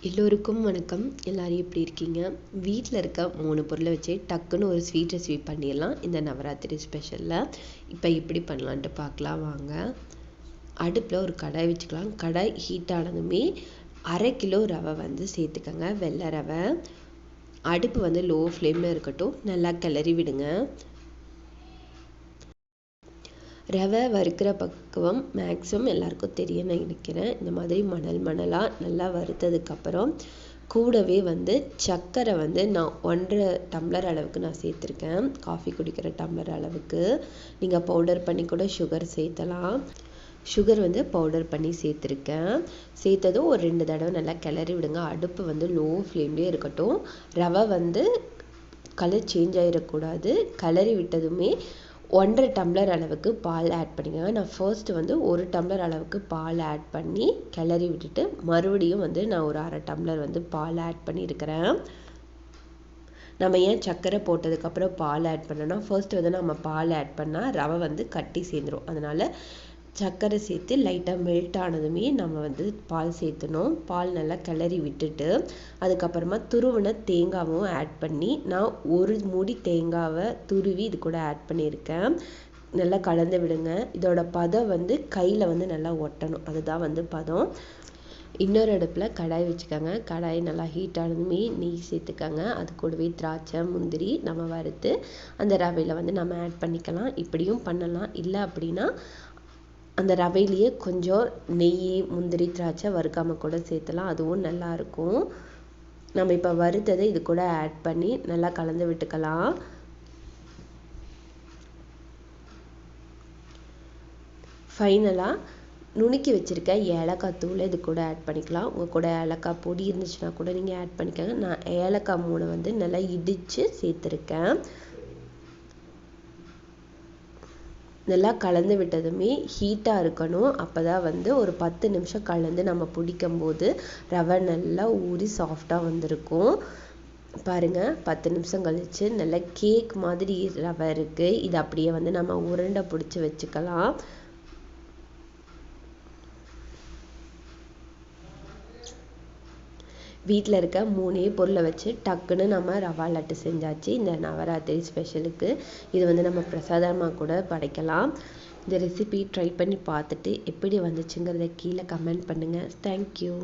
எல்லோருக்கும் வணக்கம். எல்லோரும் எப்படி இருக்கீங்க? வீட்டில் இருக்க மூணு பொருளை வச்சு டக்குன்னு ஒரு ஸ்வீட் ரெசிபி பண்ணிடலாம். இந்த நவராத்திரி ஸ்பெஷலில் இப்போ எப்படி பண்ணலான்ட்டு பார்க்கலாம். வாங்க. அடுப்பில் ஒரு கடாய் வச்சுக்கலாம். கடாய் ஹீட் ஆனதுமே அரை கிலோ ரவை வந்து சேர்த்துக்கோங்க. வெள்ளை ரவை. அடுப்பு வந்து லோ ஃப்ளேமில் இருக்கட்டும். நல்லா கிளறி விடுங்க. ரவை வறுக்கிற பக்குவம் மேக்ஸிமம் எல்லாருக்கும் தெரியும் நான் நினைக்கிறேன். இந்த மாதிரி மணல் மணலாக நல்லா வறுத்ததுக்கப்புறம் கூடவே வந்து சர்க்கரை வந்து நான் ஒன்றரை டம்ளர் அளவுக்கு நான் சேர்த்துருக்கேன். காஃபி குடிக்கிற டம்ளர் அளவுக்கு. நீங்கள் பவுடர் பண்ணி கூட சுகர் சேர்த்தலாம். சுகர் வந்து பவுடர் பண்ணி சேர்த்துருக்கேன். சேர்த்ததும் ஒரு ரெண்டு தடவை நல்லா கிளறி விடுங்க. அடுப்பு வந்து லோ ஃப்ளேம்லேயே இருக்கட்டும். ரவை வந்து கலர் சேஞ்ச் ஆகிடக்கூடாது கிளறி விட்டதுமே ஒன்றரை டம்ளர் அளவுக்கு பால் ஆட் பண்ணிக்கோங்க. நான் ஃபர்ஸ்ட்டு வந்து ஒரு டம்ளர் அளவுக்கு பால் ஆட் பண்ணி கிளறி விட்டுட்டு மறுபடியும் வந்து நான் ஒரு அரை டம்ளர் வந்து பால் ஆட் பண்ணியிருக்கிறேன். நம்ம ஏன் சர்க்கரை போட்டதுக்கப்புறம் பால் ஆட் பண்ணோன்னா ஃபர்ஸ்ட் வந்து நம்ம பால் ஆட் பண்ணால் ரவை வந்து கட்டி சேர்ந்துடும் அதனால் சர்க்கரை சேர்த்து லைட்டாக மெல்ட் ஆனதுமே நம்ம வந்து பால் சேர்த்துணும். பால் நல்லா கிளறி விட்டுட்டு அதுக்கப்புறமா துருவின தேங்காவும் ஆட் பண்ணி நான் ஒரு மூடி தேங்காவை துருவி இது கூட ஆட் பண்ணியிருக்கேன். நல்லா கலந்து விடுங்க. இதோட பதம் வந்து கையில் வந்து நல்லா ஒட்டணும். அதுதான் வந்து பதம். இன்னொரு அடுப்பில் கடாய் வச்சுக்கோங்க. கடாய் நல்லா ஹீட் ஆனதுமே நெய் சேர்த்துக்கோங்க. அது கூடவே திராட்சை முந்திரி நம்ம வறுத்து அந்த ரவையில் வந்து நம்ம ஆட் பண்ணிக்கலாம். இப்படியும் பண்ணலாம். இல்லை அப்படின்னா அந்த ரவையிலேயே கொஞ்சம் நெய் முந்திரி திராட்சை வறுக்காமல் கூட சேர்த்தலாம். அதுவும் நல்லாயிருக்கும். நம்ம இப்போ வறுத்ததை இது கூட ஆட் பண்ணி நல்லா கலந்து விட்டுக்கலாம். ஃபைனலாக நுணுக்கி வச்சுருக்க ஏலக்காய் தூள் இது கூட ஆட் பண்ணிக்கலாம். உங்கள் கூட ஏலக்காய் பொடி இருந்துச்சுன்னா கூட நீங்கள் ஆட் பண்ணிக்கோங்க. நான் ஏலக்காய் மூணை வந்து நல்லா இடித்து சேர்த்துருக்கேன். நல்லா கலந்து விட்டதுமே ஹீட்டாக இருக்கணும். அப்போ தான் வந்து ஒரு பத்து நிமிஷம் கலந்து நம்ம பிடிக்கும் போது ரவை நல்லா ஊறி சாஃப்டாக வந்திருக்கும். பாருங்கள் பத்து நிமிஷம் கழித்து நல்லா கேக் மாதிரி ரவை இருக்குது இது அப்படியே வந்து நம்ம உருண்டை பிடிச்சி வச்சுக்கலாம். வீட்டில் இருக்க மூணே பொருளை வச்சு டக்குன்னு நம்ம ரவா லட்டு செஞ்சாச்சு. இந்த நவராத்திரி ஸ்பெஷலுக்கு இது வந்து நம்ம பிரசாதமாக கூட படைக்கலாம். இந்த ரெசிபி ட்ரை பண்ணி பார்த்துட்டு எப்படி வந்துச்சுங்கிறத கீழே கமெண்ட் பண்ணுங்கள் தேங்க்யூ